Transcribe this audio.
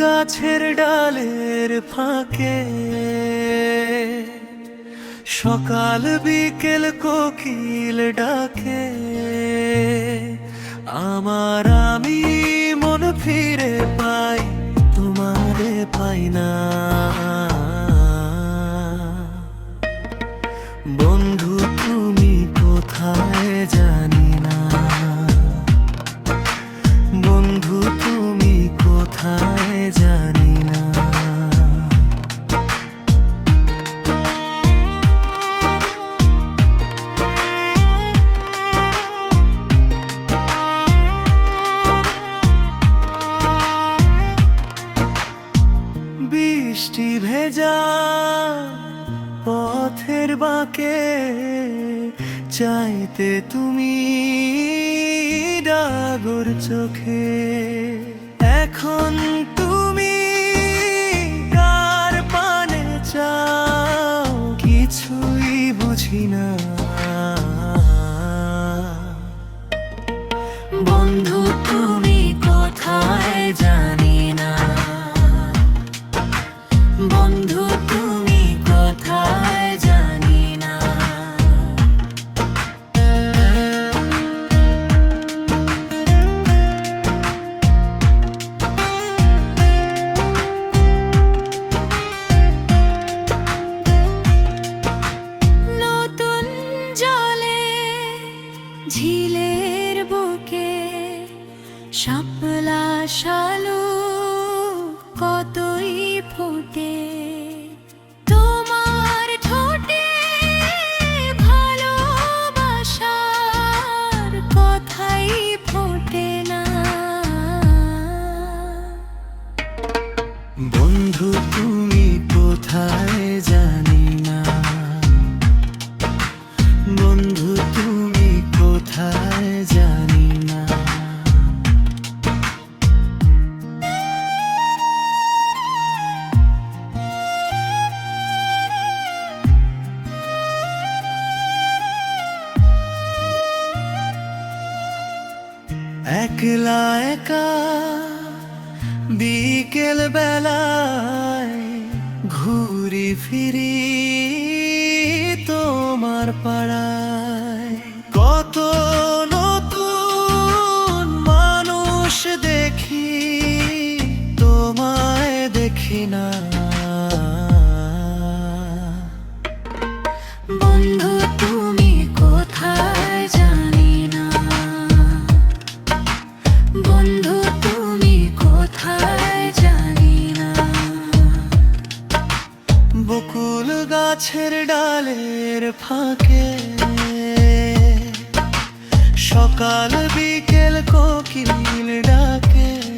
গাছের ডালের ফাঁকে। সকাল বিকেল কোকিল ডাকে। আমার আমি মন ফিরে পাই, তোমারে পাই না। বন্ধু, তুমি কোথায় জানি কোথায় জানি না। বৃষ্টি ভেজা পথের বাঁকে চাইতে তুমি ডাগর চোখে। এখন তুমি কার পানে চাও কিছুই বুঝি না। বন্ধু তুমি কোথায় জানি শাপলা শালু কতই ফোটে। একলা একা বিকেল বেলায় ঘুরি ফিরি তোমার পাড়ায়। কত নতুন মানুষ দেখি, তোমায় দেখি না। বন্ধু গাছের ডালের ফাঁকে। সকাল বিকেল কোকিল ডাকে।